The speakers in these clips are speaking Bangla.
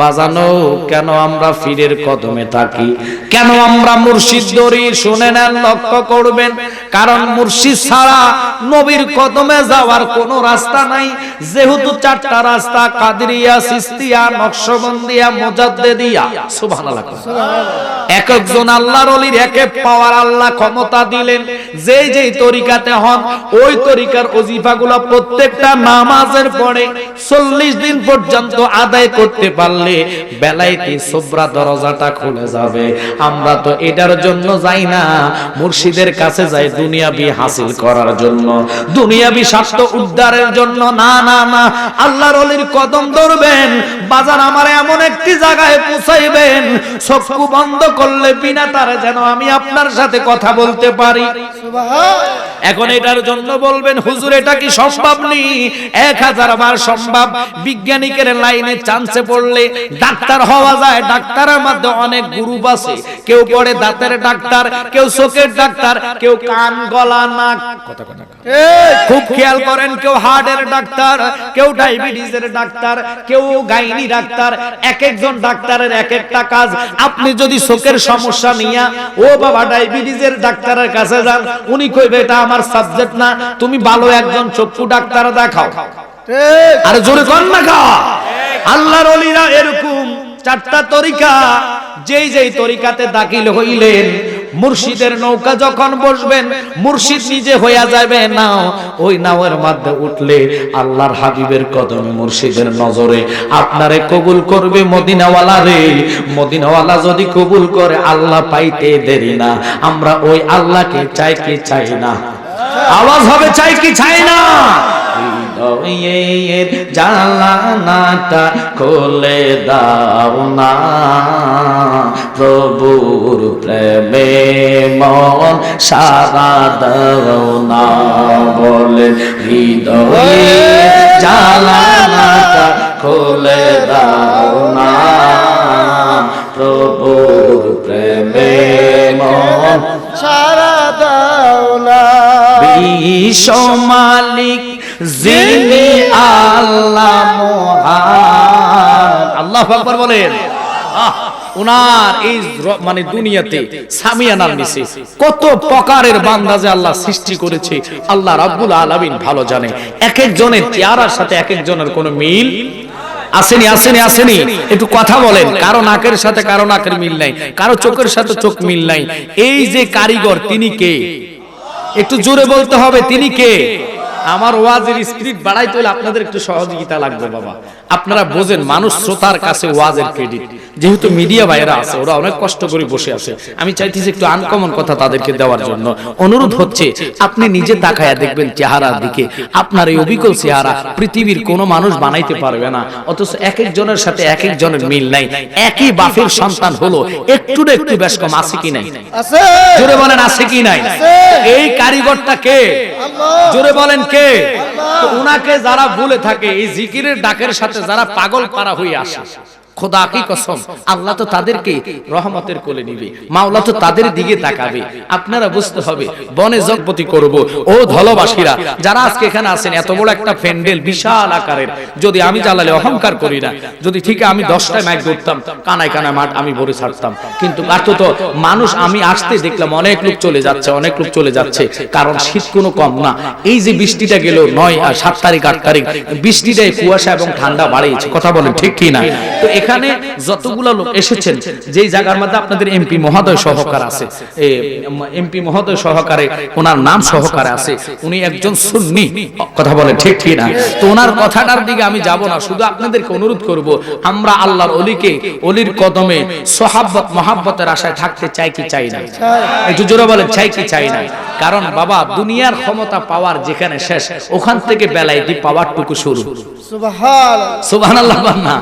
বাজানো, কেন আমরা ফিরের কদমে থাকি কেন আমরা মুর্শিদ দরি শুনে নেন, লক্ষ্য করবেন? কারণ মুর্শিদ ছাড়া নবীর কদমে যাওয়ার কোনো রাস্তা নাই। যেহেতু চারটা রাস্তা কাদরিয়া সিস্তিয়া নকশবন্দিয়া মোজাদ্দেদিয়া সুবহানাল্লাহ এক একজন আল্লাহর অলির এক পাওয়ার আল্লাহ ক্ষমতা দিলেন। যে যেই তরিকাতে হন ওই তরিকার অজিফাগুলো প্রত্যেকটা নামাজের পরে চল্লিশ দিন পর্যন্ত আদায় করতে পারলে বেলাইতে সোবরা দরজাটা খুলে যাবে? আমরা তো এটার জন্য যাই না। মুর্শিদের কাছে যাই দুনিয়াবি হাসিল করার জন্য। দুনিয়াবি স্বার্থ উদ্ধারের জন্য না না না আল্লাহর অলির কদম ধরবেন বাজার আমার এমন একটি জায়গায় পৌঁছাইবেন চক্ষু বন্ধ করলে বিনা তারে যেন আমি আপনার সাথে কথা বলতে পারি। এখন এটার জন্য বলবেন হুজুর এটা কি সম্ভব নেই এক হাজার বার সম্ভব। বিজ্ঞানিকের লাইনে চান্সে পড়লে ডাক্তার হওয়া যায়। ডাক্তারের মধ্যে অনেক গ্রুপ আছে। কেউ পড়ে দাঁতের ডাক্তার কেউ চোখের ডাক্তার কেউ কান গলা নাক। কথা কথা। খুব খেয়াল করেন কেউ হার্টের ডাক্তার কেউ ডায়াবেটিসের ডাক্তার কেউ গাইনি ডাক্তার এক একজন ডাক্তারের এক একটা কাজ। আপনি যদি চোখের সমস্যা নিয়ে ও বাবা ডায়াবেটিসের ডাক্তারের কাছে যান উনি কইবে এটা আমার সাবজেক্ট না তুমি ভালো একজন চক্ষু ডাক্তার দেখাও। আর জোরে কর না আল্লাহর ওলিরা এরকম। চারটা তরিকা। যেই যেই তরিকাতে দাখিল হইলেন, মুর্শিদের নৌকা যখন বসবেন, মুর্শিদ নিজে হইয়া যাবে নাও, ওই নাওয়ের মধ্যে উঠলে আল্লাহর হাবিবের কদমে মুর্শিদের নজরে। আপনারে কবুল করবে মদিনাওয়ালা রে। মদিনাওয়ালা যদি কবুল করে, আল্লাহ পাইতে দেরি না। আমরা ওই আল্লাহকে চাই কি চাই না। আওয়াজ হবে চাই কি চাই না? হৃদয়ের জালানাটা খুলে দাও না। প্রভুর প্রেমে মন সারা দাও না বলে হৃদয়ের জালানাটা খুলে দাও না। প্রভুর প্রেমে মন সারা দাও না। বিশ্ব মালিক যিনি আল্লাহ মহান। আল্লাহ আকবার বলেন। এই মানে দুনিয়াতে কত প্রকারের আল্লাহ সৃষ্টি করেছে। আল্লাহ রাব্বুল আলামিন ভালো জানে। এক একজনের চেহারার সাথে এক একজনের কোনো মিল আসেনি আসেনি আসেনি। একটু কথা বলেন। কারও নাকের সাথে কারও নাকের মিল নাই। কারও চোখের সাথে চোখ মিল নাই। এই যে কারিগর, তিনি কে? একটু জোরে বলতে হবে, তিনি কে? আমার ওয়াজের স্পিরিট বাড়াইতে হলে আপনাদের একটু সহযোগিতা লাগবে বাবা। আপনারা বোঝেন মানুষ শ্রোতার কাছে ওয়াজের ক্রেডিট যেহেতু মিডিয়া ভাইরা আছে ওরা অনেক কষ্ট করে বসে আছে। আমি চাইতেছি একটু আনকমন কথা তাদেরকে দেওয়ার জন্য। অনুরোধ হচ্ছে আপনি নিজে তাকায়া দেখবেন চেহারার দিকে। আপনার এই অবিকল চেহারা পৃথিবীর কোনো মানুষ বানাইতে পারবে না। অথচ এক একজনের সাথে এক একজনের মিল নাই। একই বাপের সন্তান হলো একটু না একটু বেশ কম আছে কি নাই। আছে। জোরে বলেন আছে কি নাই? এই কারিগরটা কে? জোরে বলেন কে তো উনাকে যারা ভুলে থাকে এই জিকিরের ডাকের সাথে যারা পাগল পারা হয়ে আসে। খোদা কি কসম? আল্লাহ তো তাদেরকে রহমতের কোলে নিবে। মাওলা তো তাদের দিকে তাকাবে। আপনারা বুঝতে হবে, বনে জগপতি করব। ও ধলবাসীরা, যারা আজকে এখানে আছেন, এত বড় একটা প্যান্ডেল, বিশাল আকারের। যদি আমি জ্বালালে অহংকার করি না, যদি ঠিক আমি দশটায় মাইক ধরতাম, কানায় কানায় মাঠ আমি ভরে ছাড়তাম। কিন্তু তো মানুষ আমি আসতে দেখলাম, অনেক লোক চলে যাচ্ছে, অনেক লোক চলে যাচ্ছে। কারণ শীত কোনো কম না। এই যে বৃষ্টিটা গেল নয় আর সাত তারিখ, আট তারিখ, বৃষ্টিটাই কুয়াশা এবং ঠান্ডা বাড়িয়েছে। কথা বলেন, ঠিক কি না? তো এখানে যতগুলো লোক এসেছেন যেই জায়গার মধ্যে আপনাদের এমপি মহোদয় সহকার আছে এমপি মহোদয় সহকারে ওনার নাম সহকারে আছে উনি একজন সুন্নি কথা বলেন ঠিক কি না তো ওনার কথাটার দিকে আমি যাব না শুধু আপনাদেরকে অনুরোধ করব আমরা আল্লাহর অলিকে অলির কদমে সোহাব্বত মহাব্বতের আশায় থাকতে চাই কি চাই না? একটু জোরে বলেন চাই কি চাই না? কারণ বাবা দুনিয়ার ক্ষমতা পাওয়ার যেখানে শেষ ওখান থেকে বেলাইটি পাওয়ারটুকু শুরু। সুবহান সুবহানাল্লাহ না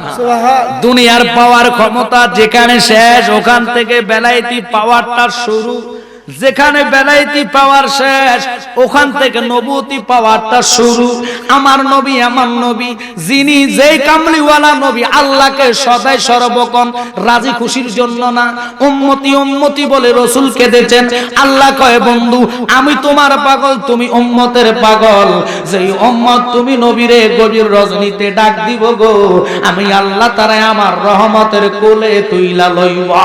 দুনিয়ার পাওয়ার ক্ষমতা যেখানে শেষ ওখান থেকে বেলাইতি পাওয়ারটা শুরু। যেখানে বেলাইতি পাওয়ার শেষ, ওখান থেকে নবুতি পাওয়ারটা শুরু। আমার নবী আমার নবী, যিনি যেই কামলিওয়ালা নবী, আল্লাহকে সদাই সর্বক্ষণ রাজি খুশির জন্য না, উম্মতি উম্মতি বলে রসুল কেঁদেছেন। আল্লাহ কয়, বন্ধু, আমি তোমার পাগল, তুমি উম্মতের পাগল। যেই উম্মত তুমি নবীরে গভীর রজনীতে ডাক দিব গো, আমি আল্লাহ তারাই আমার রহমতের কোলে তুইলা লইবা।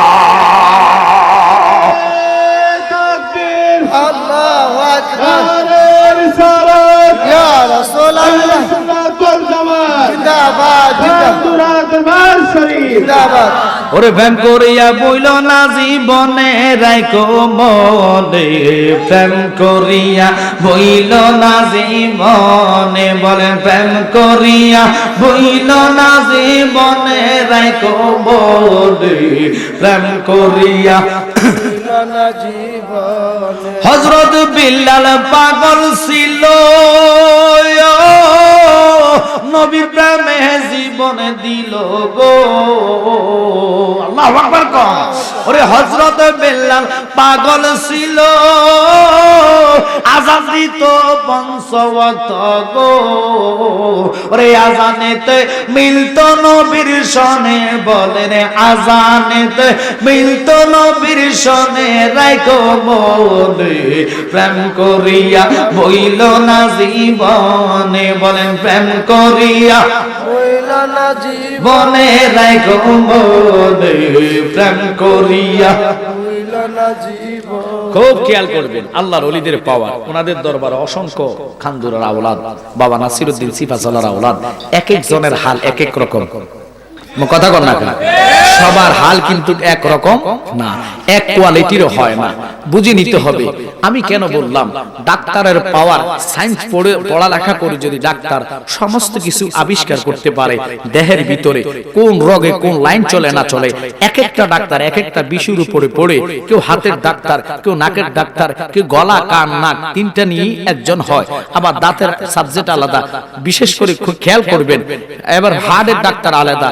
ওরে প্রেম করিয়া বইল না জীবনে রাইকো মনে। প্রেম করিয়া বইল না জীবনে, বলেন প্রেম করিয়া বইল না জীবনে রাইকো মনে। প্রেম করিয়া হজরত বিল্লাল পাগল ছিল। জীবনে দিল গো। আল্লাহ আকবার কম ওরে হজরত বিল্লাল পাগল ছিল। আজান দিত পঞ্চবত গো। ওরে আজানেতে মিলত নবীর সনে বলেন, আজানেতে মিলত নবীর সনে রাইকো বলে প্রেম করিয়া বইল না জীবনে, বলেন প্রেম করিয়া হইল না জীবনে বনে রাইকো বলে প্রেম করিয়া খুব খেয়াল করবেন আল্লাহর অলিদের পাওয়ার ওনাদের দরবার অসংখ্য খান্দুরার আওলাদ বাবা নাসিরুদ্দিন সিফাসালার আওলাদ এক এক জনের হাল এক এক রকম। কথা কর না কেন? সবার হাল কিন্তু এক রকম না, এক কোয়ালিটিরও হয় না। বুঝে নিতে হবে। আমি কেন বললাম, ডাক্তারের পাওয়ার সায়েন্স পড়ে পড়ালেখা করে যদি ডাক্তার সমস্ত কিছু আবিষ্কার করতে পারে দেহের ভিতরে, কোন রোগে কোন লাইন চলে না চলে, এক একটা ডাক্তার, এক একটা বিষয়ের উপরে পড়ে, কেউ হাতের ডাক্তার, কেউ নাকের ডাক্তার, কেউ গলা, কান, নাক, তিনটা নিয়েই একজন হয়। আবার দাঁতের সাবজেক্ট আলাদা। বিশেষ করে খেয়াল করবেন, এবার হার্টের ডাক্তার আলাদা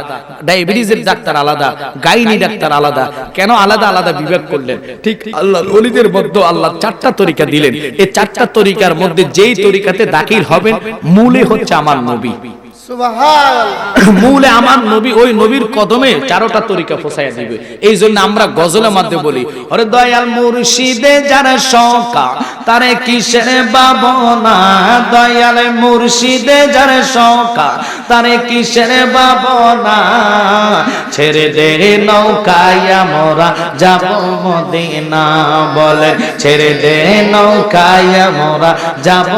ডায়াবেটিসের ডাক্তার আলাদা গাইনি ডাক্তার আলাদা। কেন আলাদা আলাদা বিভাগ করলেন? ঠিক আল্লাহ অলিদের মধ্যে আল্লাহ চারটা তরিকা দিলেন। এই চারটা তরিকার মধ্যে যেই তরিকাতে দাখিল হবেন মূলে হচ্ছে আমার নবী। মূলে আমার নবী ওই নবীর কদমে চারোটা তরিকা ফসাইয়া দিবে। এই জন্য আমরা গজলের মধ্যে বলি ওরে দয়াল মুর্শিদে যারা শঙ্কা তারে কিসের বাবনা দয়াল মুর্শিদে যারে শঙ্কা তারে কিসের বাবনা ছেড়ে দে নৌকায় মোরা যাব মদিনা বলে, ছেড়ে দে নৌকায় মোরা যাব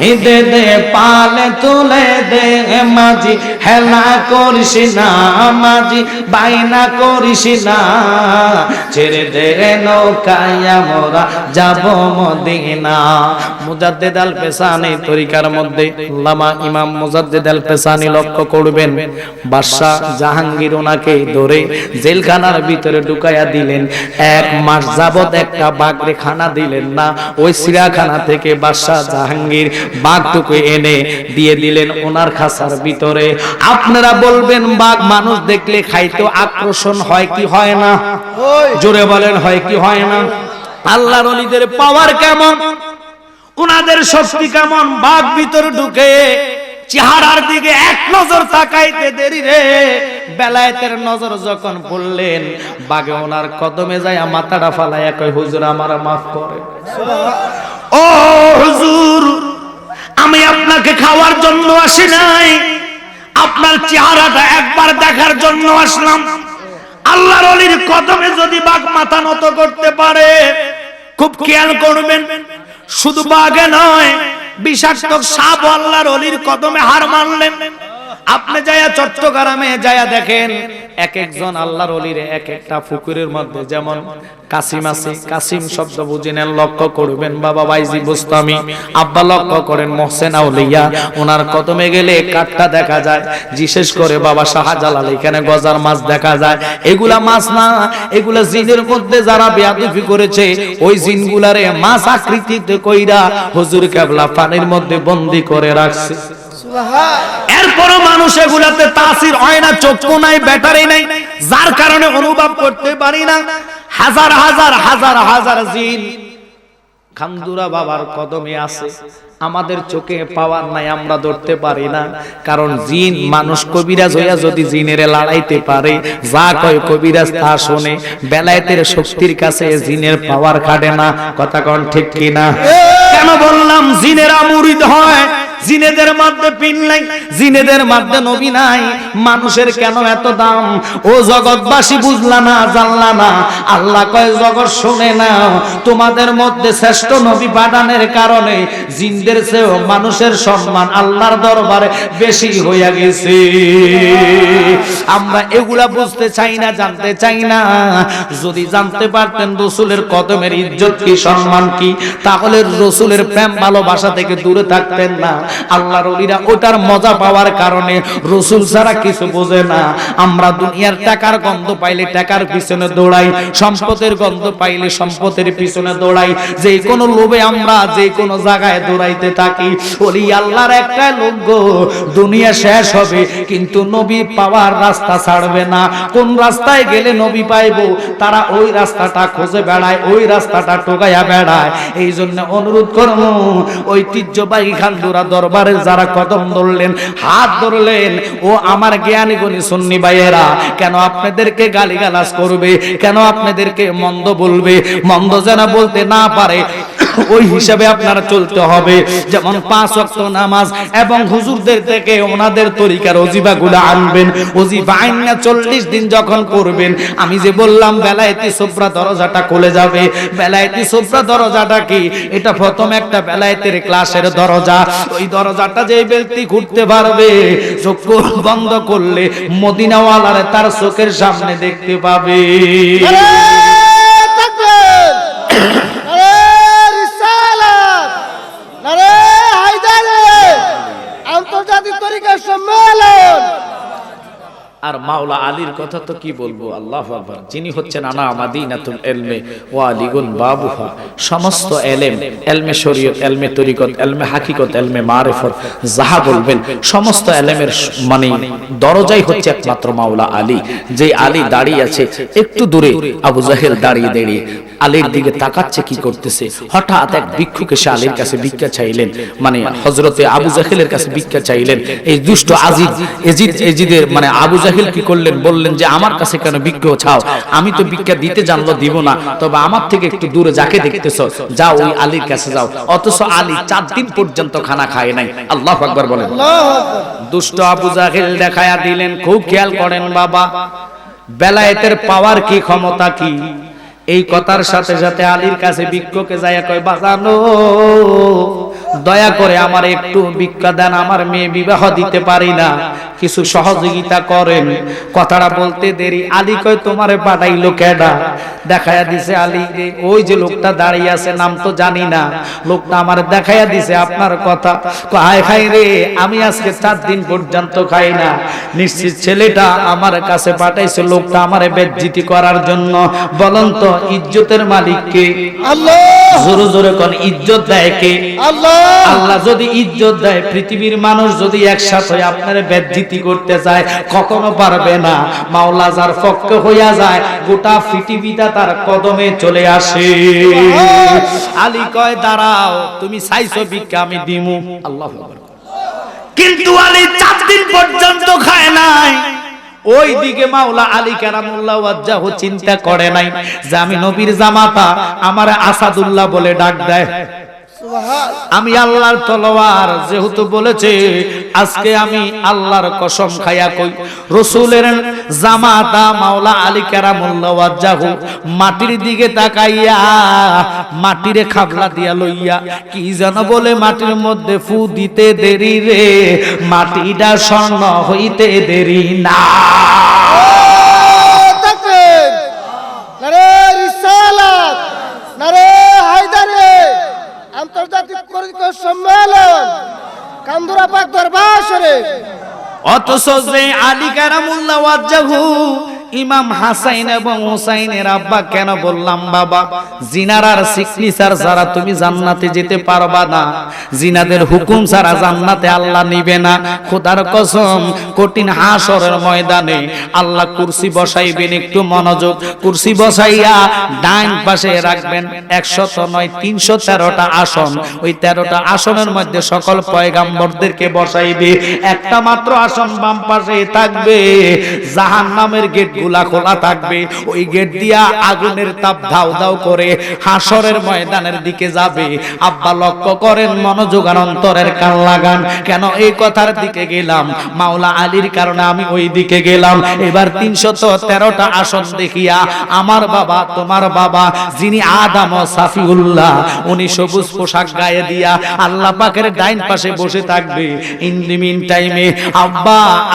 হিদে দে পালে তুলে দে মাঝি, হেলা করিস না মাঝি, বাইনা করিস না। ছেড়ে দে নৌকায়া মোরা যাব মদিনা। মুজাদ্দেদ আল পেসানি তরিকার মধ্যে লামা ইমাম মুজাদ্দেদ আল পেসানি লক্ষ্য করবেন, বাদশাহ জাহাঙ্গীর ওনাকে ধরে জেলখানার ভিতরে ঢুকাইয়া দিলেন। এক মাস যাবত একটা বাগরে খানা দিলেন না, ওই সিরাখানা থেকে বাদশাহ জাহাঙ্গীর বাঘটুকু এনে দিয়ে দিলেন ওনার খাসার ভিতরে। আপনারা বলবেন বাঘ মানুষ দেখলে খাইতে আকর্ষণ হয় কি হয় না? জোরে বলেন হয় কি হয় না? আল্লাহর অলিদের পাওয়ার কেমন? ওনাদের শক্তি কেমন? বাঘ ভিতর ঢুকে চেহারার দিকে এক নজর তাকাইতে দেরি রে। বেলায়েতের নজর যখন পড়লেন বাঘে ওনার কদমে যায় মাথাটা ফালাইয়া কয় হুজুর আমার মাফ করে ও হুজুর! আমি আপনাকে খাওয়ার জন্য আসি নাই। আপনার চেহারাটা একবার দেখার জন্য আসলাম। আল্লাহর অলির কদমে যদি বাঘ মাথা নত করতে পারে, খুব খেয়াল করবেন, শুধু বাঘে নয়, বিষাক্ত সাপ আল্লাহর অলির কদমে হার মানলেন। আপনি যায়া চট্টগ্রামে যায়া দেখেন এক একজন আল্লাহর অলির এক একটা পুকুরের মধ্যে যেমন কাসিম আছে, কাসিম শব্দ বুঝিনেন লক্ষ্য করবেন, বাবা বাইজি বুস্তামি আব্বা লক্ষ্য করেন, মহসেন আউলিয়া ওনার কদমে গেলে কাঠটা দেখা যায়। বিশেষ করে, বাবা শাহজালাল, এখানে গজার মাছ দেখা যায়? এগুলা মাছ না, এগুলা জিনের মধ্যে যারা বেয়াদুফি করেছে, ওই জিনগুলারে মাছ আকৃতিতে কইরা হুজুর কেবলা পানির মধ্যে বন্দি করে রাখছে। এরপরও মানুষ এগুলাতে তাসির হয় না চক্ষু নাই ব্যাটারি নাই যার কারণে অনুভব করতে পারি না। হাজার হাজার হাজার হাজার জিন খান্দুরা বাবার কদমে আছে। আমাদের চোখে পাওয়ার নাই আমরা ধরতে পারি না। কারণ জিন মানুষ কবিরাজ হইয়া যদি জিনের লড়াইতে পারে যা কয় কবিরাজ তা শোনে। বেলায়েতের শক্তির কাছে জিনের পাওয়ার কাটে না। কথা কন ঠিক কিনা? কেন বললাম জিনেরা মুরিদ হয়? জিনেদের মধ্যে পিন নাই, জিনেদের মধ্যে নবী নাই। মানুষের কেন এত দাম? ও জগৎবাসী বুঝলা না, জানলা না। আল্লাহ কয়, জগৎ শুনে না, তোমাদের মধ্যে শ্রেষ্ঠ নবী পাঠানের কারণে জিনদের চেয়েও মানুষের সম্মান আল্লাহর দরবারে বেশি হইয়া গেছে। আমরা এগুলা বুঝতে চাই না, জানতে চাই না। যদি জানতে পারতেন রসুলের কদমের ইজ্জত কি, সম্মান কি, তাহলে রসুলের প্রেম ভালোবাসা থেকে দূরে থাকতেন না। আল্লাহর ওলিরা ওটার মজা পাওয়ার কারণে রসুল ছাড়া কিছু বোঝে না। আমরা দুনিয়ার টাকার গন্ধ পাইলে টাকার পিছনে দৌড়াই, সম্পদের গন্ধ পাইলে সম্পদের পিছনে দৌড়াই। যে কোনো লোভে আমরা যে কোনো জায়গায় দৌড়াইতে থাকি। ওলি আল্লাহর একটা লোক দুনিয়া শেষ হবে, কিন্তু নবী পাওয়ার রাস্তা ছাড়বে না। কোন রাস্তায় গেলে নবী পাইবো? তারা ওই রাস্তাটা খুঁজে বেড়ায়, ওই রাস্তাটা টোকাইয়া বেড়ায়। এই জন্য অনুরোধ করব, ঐতিহ্যবাহী খান খান্দুরা দরবারে যারা কদম ধরলেন, হাত ধরলেন, ও আমার জ্ঞানী গুণী সুন্নি ভাইয়েরা, কেন আপনাদেরকে গালিগালাজ করবে? কেন আপনাদেরকে মন্দ বলবে? মন্দ যেন বলতে না পারে, ওই হিসাবে আপনারা চলতে হবে। যেমন পাঁচ ওয়াক্ত নামাজ এবং হুজুরদের থেকে ওনাদের তরিকার অজিবা গুলা আনবেন, অজিবা আইনা চল্লিশ দিন যখন করবেন, আমি যে বললাম, বেলায়েতি সোফরা দরজাটা খুলে যাবে। বেলায়েতি সোফরা দরজাটা কি? এটা প্রথম একটা বেলায়েতের ক্লাসের দরজা। ওই দরজাটা যে ব্যক্তি ঘুরতে পারবে চোখ বন্ধ করলে মদিনাওয়ালার তার চোখের সামনে দেখতে পাবে। আর মাওলা আলীর কথা তো কি বলব? আল্লাহ আকবার। যিনি হচ্ছেন আনা মাদিনাতুল এলমে ও আলিগুন বাবুহা। সমস্ত এলেম, এলমে শরীয়ত, এলমে তরিকত, এলমে হাকিকত, এলমে মারেফত, যাহা বলবেন, সমস্ত এলেমের মানে দরজাই হচ্ছে একমাত্র মাওলা আলী। যে আলী দাঁড়িয়ে আছে, একটু দূরে আবু জাহেল দাঁড়িয়ে দাঁড়িয়ে আলীর দিকে তাকাচ্ছে কি করতেছে? হঠাৎ এক ভিক্ষুক এসে আলীর কাছে ভিক্ষা চাইলেন মানে হজরতে আবু জাহেলের কাছে ভিক্ষা চাইলেন। এই দুষ্ট আজিদ এজিদ, এজিদের মানে আবু জাহিল কি করলেন? বললেন যে, আমার কাছে কেন ভিক্ষা ছাও? আমি তো ভিক্ষা দিতে জানলো, দিব না। তবে আমার থেকে একটু দূরে যাকে দেখতেছো, যাও ওই আলীর কাছে যাও। অথচ আলী চার দিন পর্যন্ত খানা খায় নাই। আল্লাহ আকবার বলেন। দুষ্ট আবু জাহেল দেখায়া দিলেন, খুব খেয়াল করেন বাবা, বেলায়েতের পাওয়ার কি, ক্ষমতা কি? এই কথার সাথে সাথে আলীর কাছে ভিক্ষকে যায় কয়, বাজানো, দয়া করে আমার একটু ভিক্ষা দেন, আমার মেয়ে বিবাহ দিতে পারি না। কিছু সহযোগিতা করেন। কথাটা বলতে দেরি। আলী কয়, তোমারে পাঠাইলো কেডা? দেখায়া দিছে আলী রে ওই যে লোকটা দাঁড়িয়ে আছে, নাম তো জানি না। লোকটা আমার দেখায়া দিছে আপনার কথা। হায় খাই রে, আমি আজকে চার দিন পর্যন্ত খাই না। নিশ্চিত ছেলেটা আমার কাছে পাঠাইছে লোকটা আমারে বেজ্জিতি করার জন্য। বলন্ত ইজ্জতের মালিককে আল্লাহ! জোরে জোরে কোন ইজ্জত দেয় কে? আল্লাহ! আল্লাহ যদি ইজ্জত দেয় পৃথিবীর মানুষ যদি একসাথে আপনার বেজ্জিতি করতে চায় কখনো পারবে না। মাওলা যার পক্ষে হইয়া যায় গোটা পৃথিবীটা তার কদমে চলে আসে। আলী কয় দাঁড়াও তুমি চাইছো ভিক্ষা আমি দিমু। আল্লাহ কিন্তু আলী চার দিন পর্যন্ত খায় নাই। ওই দিকে মাওলা আলী কারামুল্লাহ ওয়াজ্জাহু চিন্তা করে নাই যে আমি নবীর জামাতা, আমার আসাদুল্লাহ বলে ডাক দেয়। আমি আল্লাহর তলোয়ার যেহেতু বলেছে, আজকে আমি আল্লাহর কসম খাইয়া কই, রসুলের জামাতা মাওলা আলী কারামুল্লাহ মাটির দিকে তাকাইয়া, মাটিরে খাবলা দিয়া লইয়া, কি যেন বলে মাটির মধ্যে ফু দিতে দেরি রে, মাটিটা স্বর্ণ হইতে দেরি না। সম্মেলন। কান্দুরা পাক দরবার শরীফ। অথচ যে হাসাইন এবং বললাম আল্লাহ কুরসি বসাইবেন একটু মনোযোগ, কুরসি বসাইয়া ডাইন পাশে রাখবেন একশত নয় তিনশো তেরোটা আসন। ওই তেরোটা আসনের মধ্যে সকল পয়গাম্বরদেরকে বসাইবে। একটা মাত্র আসন বাম পাশে থাকবে জাহান নামের গেটগুলা খোলা থাকবে। ওই গেট দিয়া আগুনের তাপ ধাও ধাও করে হাসরের ময়দানের দিকে যাবে। আব্বা লক্ষ্য করেন মনোযোগ অন্তরের কান লাগান, কেন এই কথার দিকে গেলাম? মাওলা আলীর কারণে আমি ওই দিকে গেলাম। এবার তিনশত তেরোটা আসন দেখিয়া আমার বাবা, তোমার বাবা, যিনি আদাম সাফিউল্লাহ, উনি সবুজ পোশাক গায়ে দিয়া আল্লাহ পাকের ডাইন পাশে বসে থাকবে। ইন দি মিন টাইমে আব্বা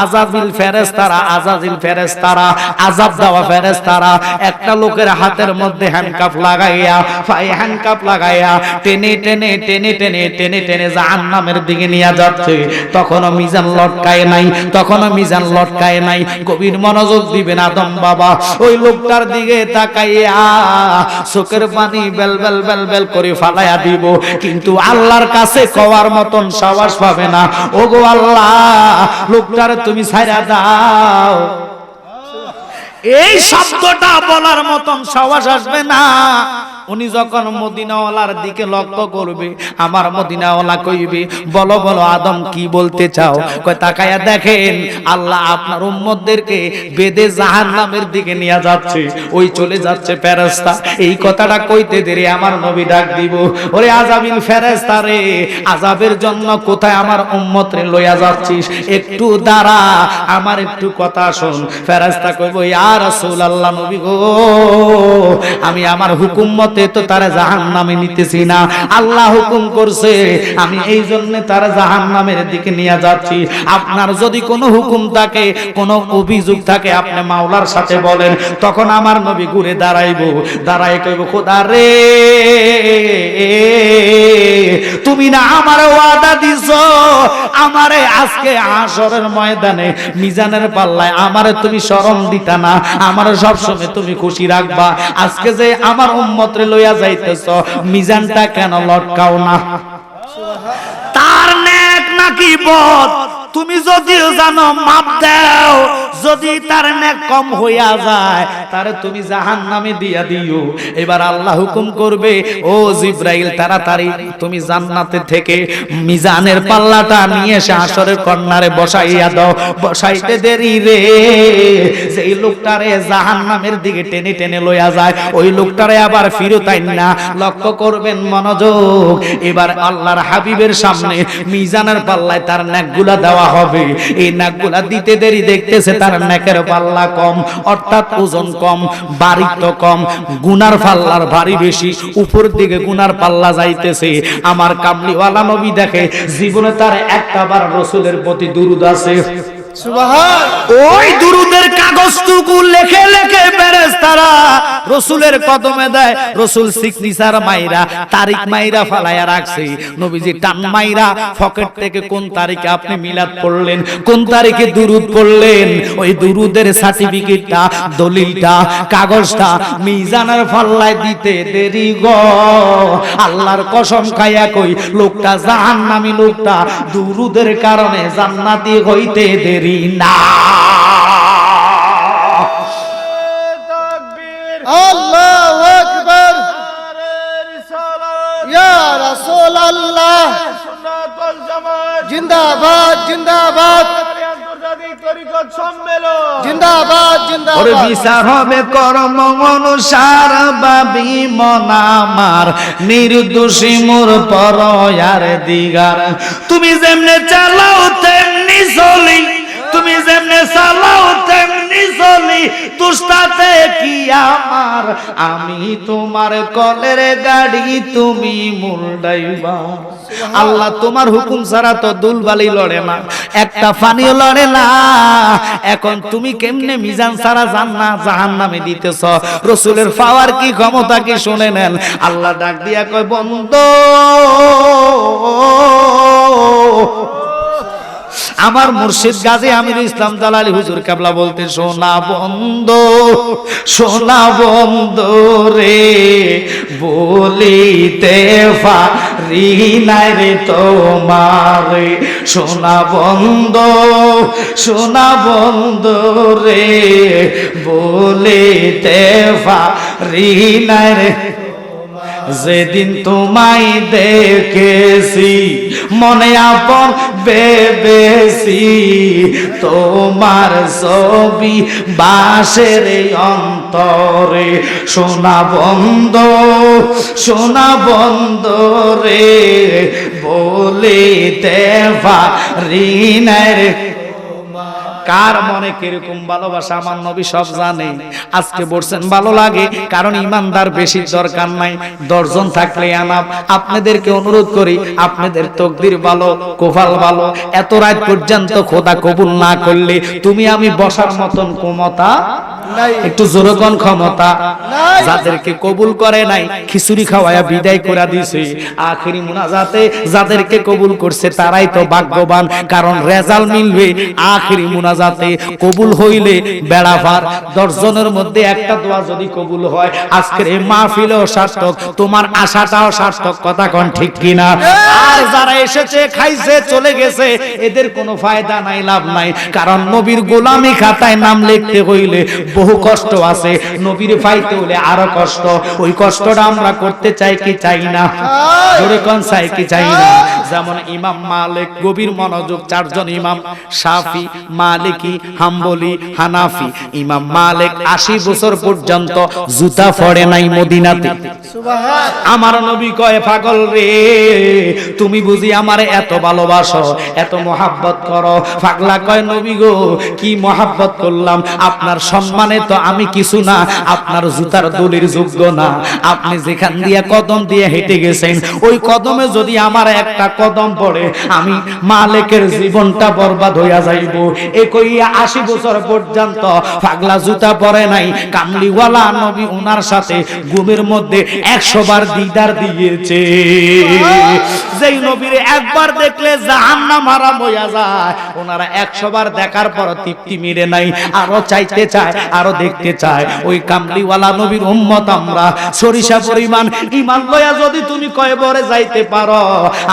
আজাজিল ফেরেশতারা আজাজিল ফেরেশতারা, আজাব দেওয়া ফেরেশতারা, একটা লোকের হাতের মধ্যে হ্যান্ডকাপ লাগাইয়া পায়ে হ্যান্ডকাপ লাগাইয়া টেনে টেনে টেনে টেনে টেনে টেনে জাহান্নামের দিকে নিয়ে যাচ্ছে। তখনও মিজান লটকায় নাই, তখনও মিজান লটকায় নাই। গভীর মনোযোগ দিবেন আদম বাবা। ওই লোকটার দিকে তাকাইয়া চোখের পানি বেল বেল বেল বেল করে ফালাইয়া দিব। কিন্তু আল্লাহর কাছে কওয়ার মতন সাহস পাবে না। ওগো আল্লাহ লোকটার তুমি ছাইরা দাও। এই শব্দটা বলার মতন সাহস আসবে না। উনি যখন মদিনাওয়ালার দিকে লক্ষ্য করবে, আমার মদিনাওয়ালা কইবে, বলো বলো, আদম, কি বলতে চাও? কয়, তাকায়া দেখেন, আল্লাহ আপনার উম্মতদেরকে বেদে জাহান্নামের দিকে নিয়ে যাচ্ছে। ওই চলে যাচ্ছে ফেরেশতা। এই কথাটা কইতে দেরি আমার নবী ডাক দিব। ওরে আজাবিল ফেরেশতা রে, আজাবের জন্য কোথায় আমার উম্মত রে লইয়া যাচ্ছিস? একটু দাঁড়া, আমার একটু কথা শোন। ফেরেশতা কইব, ইয়া রাসূলুল্লাহ নবী গো, আমি আমার হুকুম মতে তো তারা জাহান্নামে নিতেছি না। আল্লাহ হুকুম করছে, আমি এই জন্য তারা জাহান্নামের দিকে নিয়ে যাচ্ছি। আপনার যদি কোনো হুকুম থাকে, কোনো অভিযোগ থাকে, আপনি মাওলার সাথে বলেন, তখন আমার নবী ঘুরে দাঁড়াইবো। দাঁড়াই কইব, খোদা রে, তুমি না আমার ওয়াদা দিছ? আমারে আজকে আসরের ময়দানে, মিজানের পাল্লায় আমারে তুমি শরম দিতা না? আমারে সবসময় তুমি খুশি রাখবা। আজকে যে আমার উম্মতরে লইয়া যাইতেছ, মিজানটা কেন লটকাও না? তার নেক নাকি বদ? তুমি যদিও জানো, মাপ দাও। যদি তার নেক কম হইয়া যায়, তারে তুমি জাহান নামে দিয়া দিও। এবার আল্লাহ হুকুম করবে, ও জিব্রাইল, তাড়াতাড়ি তুমি জান্নাতে থেকে মিজানের পাল্লাটা নিয়ে এসে আসরের কর্নারে বসাইয়া দাও। বসাইতে দেরি রে। সেই লোকটারে জাহান নামের দিকে টেনে টেনে লইয়া যায়, ওই লোকটারে আবার ফিরত আইন না লক্ষ্য করবেন মনোযোগ, এবার আল্লাহর হাবিবের সামনে মিজানের পাল্লায় তার নাকগুলা দেওয়া হবে। এই নাকগুলা দিতে দেরি দেখতেছে তার নেকের পাল্লা কম অর্থাৎ ওজন কম বাড়িত্ব কম গুনার পাল্লার ভারী বেশি উপর দিকে গুনার পাল্লা যাইতেছে। আমার কামলিওয়ালা নবী দেখে জীবনে তার একটা বার রসুলের প্রতি দুরুদ আছে। ওই দুরুদের লেখে লেখে রসুলের কদমে দেয়, রসুল মাইরা, তারিখ মাইরা ফালাইয়া নবীজি টান মাইরা পকেট থেকে কোন তারিখে আপনি মিলাদ পড়লেন, কোন তারিখে দুরুদ পড়লেন? ওই দুরুদের সার্টিফিকেটটা দলিলটা, কাগজটা মিজানের ফাল্লায় দিতে দেরি গো। আল্লাহর কসম খাইয়া কই, লোকটা জাহান্নামী লোকটা, দুরুদের কারণে জান্নাতি হইতে দেরি না তাকবীর আল্লাহু আকবার। রিসালাত ইয়া রাসূলুল্লাহ। সুন্নাত ওয়াল জিন্দাবাদ। জিন্দাবাদ আন্তর্জাতিক তরিকত সম্মেলন জিন্দাবাদ। ওর বিচার হবে কর্ম অনুসার বাবি মনামার নির্দোষী মোর পরয়ার দিগার। তুমি যেমনে চালাও তেমনি চলি তুমি যেমনে চালাও, তেমনি চলি। দুষ্টাতে কি আমার? আমি তোমার কলের গাড়ি, তুমি মূল ড্রাইভার। আল্লাহ তোমার হুকুম ছাড়া তো দুলবালি লড়ে না। একটা পানিও লড়ে না। এখন তুমি কেমনে মিজান ছাড়া জান না জাহান নামে দিতেছ? রসুলের পাওয়ার কি ক্ষমতা কি শুনে নেন? আল্লাহ ডাক দিয়া কয়, বন্ধ আমার মুর্শিদ গাজী আমির ইসলাম জালালি হুজুর কেবলা বলতে, সোনা বন্ধ সোনা বন্ধ রে, বলিতে পারি নাই রে তোমার, সোনা বন্ধ সোনা বন্ধ রে, বলিতে পারি নাই রে যেদিন তোমায় দেখেছি, মনে আপন বেবেছি তোমার ছবি বাসের অন্তরে। সোনা বন্ধ সোনা বন্ধ রে, বলিতে পারি না রে। কার মনে কীরকম ভালোবাসা? আমার নবী সব জানে। আজকে বলছেন ভালো লাগে কারণ ইমানদার বেশি দরকার নাই। দর্জন থাকলে আনাপ আপনাদেরকে অনুরোধ করি আপনাদের তকদির ভালো কোফাল ভালো। এত রাত পর্যন্ত খোদা কবুল না করলে তুমি আমি বসার মতন ক্ষমতা একটু জোরকন ক্ষমতা? যাদেরকে কবুল করে নাই খিচুড়ি খাওয়ায়া বিদায় করে দিছে। আখেরি মুনাজাতে যাদেরকে কবুল করছে তারাই তো ভাগ্যবান। কারণ রেজাল্ট মিলবে আখেরি মুনাজাতে কবুল হইলে বেড়াভার দশজনের মধ্যে একটা দোয়া যদি কবুল হয়, আজকের এই মাহফিলও সার্থক, তোমার আশাটাও সার্থক, কথা কোন ঠিক কিনা? আর যারা এসেছে, খাইছে, চলে গেছে, এদের কোনো ফায়দা নাই, লাভ নাই। কারণ নবীর গোলামি খাতায় নাম লিখতে হইলে বহু কষ্ট আছে। নবীর পাইতে হলে আরও কষ্ট। ওই কষ্টটা আমরা করতে চাই কি চাই না? জোরে কোন, চাই কি চাই না? যেমন ইমাম মালিক, গভীর মনোযোগ, চারজন ইমাম, শাফি, মালিকি হাম্বলি হানাফি ইমাম মালিক আশি বছর পর্যন্ত জুতা পড়ে নাই মদিনাতে। আমার নবী কয় পাগল রে তুমি বুঝি আমার এত ভালোবাসো এত মহাব্বত করো। পাগলা কয় নবী গো কি মহাব্বত করলাম? আপনার সম্মানে তো আমি কিছু না আপনার জুতার দলির যোগ্য না। আপনি যেখান দিয়ে কদম দিয়ে হেঁটে গেছেন ওই কদমে যদি আমার একটা কদম পড়ে আমি মালিকের জীবনটা বরবাদ হইয়া যাইব। এ কইয়া আশি বছর পর্যন্ত পাগলা জুতা পরে নাই, কামলিওয়ালা নবী ওনার সাথে মধ্যে একশো বার দিদার দিয়েছে। যেই নবীর একবার দেখলে যায় ওনারা একশো বার দেখার পর তৃপ্তি মিলে নাই, আরও চাইতে চায়, আরও দেখতে চায়। ওই কামলিওয়ালা নবীর উম্মত আমরা, সরিষা পরিমাণ ইমান লয়া যদি তুমি কয় বরে যাইতে পারো,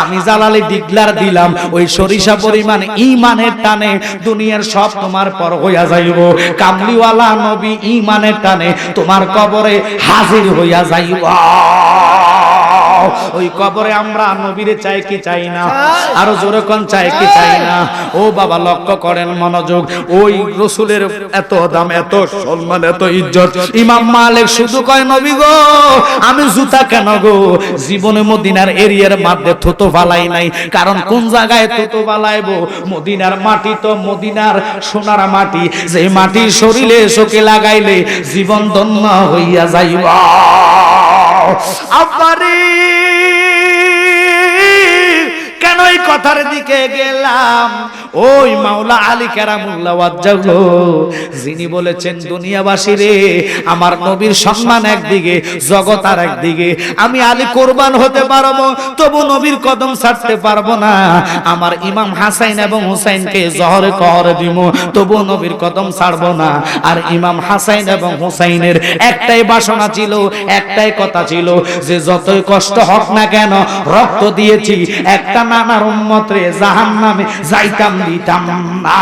আমি জালালি ডিগলার দিলাম, ওই সরিষা পরিমাণ ইমানের টানে দুনিয়ার সব তোমার পর হইয়া যাইব। কামলিওয়ালা নবী ইমানের টানে তোমার কবরে হাজির হইয়া যাইব। ওই কবরে আমরা নবীরে চাই কি চাই না? আরও জোরে কোন চাই কি চাই না? ও বাবা, লক্ষ্য করেন মনোযোগ। ওই রসুলের এত দাম, এত সম্মান, এত ইজ্জত। ইমাম মালিক শুধু কয়, নবী গো, আমি জুতা কেন গো? জীবনে মদিনার এরিয়ার মধ্যে থুতো ফালাই নাই। কারণ কোন জায়গায় থুতো ফালাইবো? মদিনার মাটি তো মদিনার সোনার মাটি। যে মাটি শরীরে শোকে লাগাইলে জীবন ধন্য হইয়া যাইবা। আব্বারে। কেন এই কথার দিকে গেলাম? ওই মাওলা আলী কেরামুল্লাহ যিনি বলেছেন, দুনিয়াবাসী রে, আমার নবীর সম্মান একদিকে, জগৎ আর একদিকে। আমি আলী কোরবান হতে পারব, তবু নবীর কদম ছাড়তে পারব না। আমার ইমাম হাসাইন এবং হুসাইনকে জহরে কহরে দিব তবু নবীর কদম ছাড়বো না। আর ইমাম হাসাইন এবং হুসাইনের একটাই বাসনা ছিল, একটাই কথা ছিল যে, যতই কষ্ট হোক না কেন, রক্ত দিয়েছি, একটা নানার উম্মত রে জাহান নামে যাইতাম দিতাম না।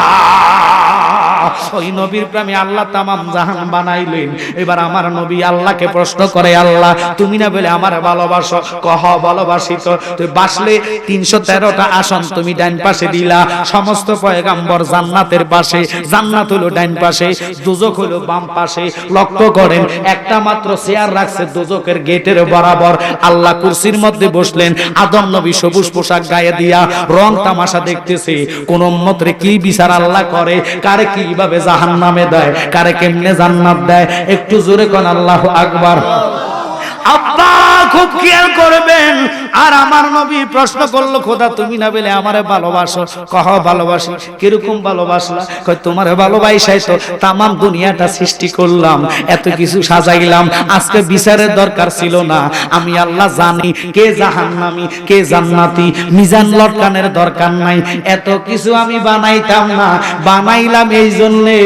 ওই নবীর প্রেমে আল্লাহ তামাম জাহান বানাইলেন। এবার আমার নবী আল্লাহকে প্রশ্ন করে, আল্লাহ, তুমি না বলে আমার ভালোবাসো? কহ, ভালোবাসি তো। তুই বাসলে তিনশো তেরোটা আসন তুমি ডাইন পাশে দিলা। সমস্ত পয়গাম্বর জান্নাতের পাশে। জান্নাত হলো ডাইন পাশে, দুজক হলো বাম পাশে। লক্ষ্য করেন, একটা মাত্র চেয়ার রাখছে দুজকের গেটের বরাবর। আল্লাহ কুরসির মধ্যে বসলেন, আদম নবী সবুজ পোশাক গায়ে দিয়া রং তামাশা দেখতেছে। কোন উম্মতরে কি বিচার আল্লাহ করে? কারে কীভাবে জাহান নামে দেয়? কারে কেমনে জান্নাত দেয়? একটু জোরে কন আল্লাহ আকবার। আব্বা খুব খেয়াল করবেন। আর আমার নবী প্রশ্ন করল, খোদা, তুমি না বলে আমারে ভালোবাসো? কহ, ভালোবাসি। কীরকম ভালোবাসলা? কয়, তোমার ভালোবাসাই তো তামাম দুনিয়াটা সৃষ্টি করলাম। এত কিছু সাজাইলাম। আজকে বিচারের দরকার ছিল না। আমি আল্লাহ জানি কে জাহান্নামী, কে জান্নাতি। মিজান লটকানের দরকার নাই। এত কিছু আমি বানাইতাম না। বানাইলাম এই জন্যে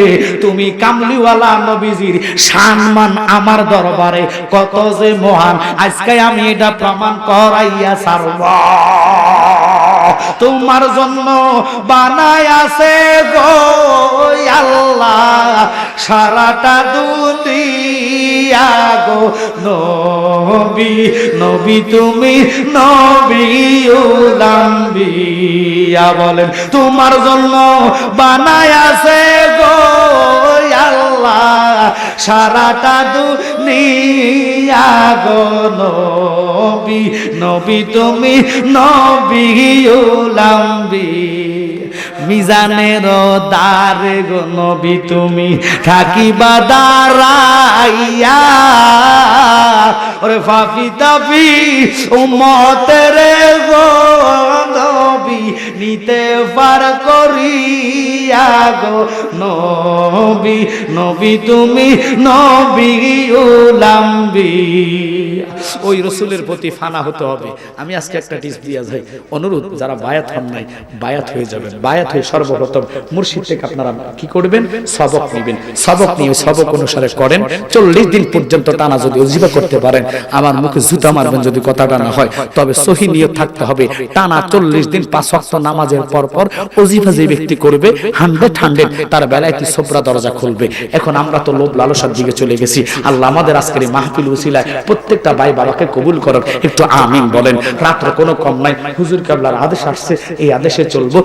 তুমি কামলিওয়ালা নবীজির সম্মান আমার দরবারে। কত যে মহান। আজকে আমি এটা প্রমাণ করাইয়া সারব তোমার জন্য বানায় আছে গো আল্লাহ। সারাটা দুনিয়া গো নবী নবী তুমি নবী উলাম্বিয়া বলেন, তোমার জন্য বানায় আছে গো আল্লাহ। সারাটা দুনিয়া গো নবী নবী তুমি নবী উলাম্বি মিজানের দারে গো নবী তুমি, থাকিবা দাঁড়াইয়া। ওরে ফাফি তাফি, উম্মতের গো নবী, নিতে পার করিয়া গো নবী নবী তুমি নবী উলাম্বি। ওই রসুলের প্রতি ফানা হতে হবে। আমি আজকে একটা টিপস দিয়া যাই। অনুরোধ, যারা বায়াত হন নাই, বায়াত হয়ে যাবেন। বায়াত হয়ে সর্বপ্রথম মুর্শিদ থেকে আপনারা কি করবেন? সবক নেবেন। সবক নিয়ে সবক অনুসারে করেন। চল্লিশ দিন পর্যন্ত টানা যদি অজিবা করতে পারেন, আমার মুখে জুতা মারবেন যদি কথাটা না হয়। তবে সহি নিয়ত থাকতে হবে। টানা চল্লিশ দিন পাঁচ ওয়াক্ত নামাজের পর পর অজিফা যে ব্যক্তি করবে হান্ড্রেড হান্ড্রেড তার বেলায় একটি সোবরা দরজা খুলবে। এখন আমরা তো লোভ লালসার দিকে চলে গেছি। আল্লাহ আমাদের আজকের এই মাহফিল উসিলায় প্রত্যেকটা ভাই বাবাকে কবুল করুক। একটু আমিন বলেন। রাত্রে কোনো কম নাই। হুজুর কাবলার আদেশ আসছে। এই আদেশে চলবো।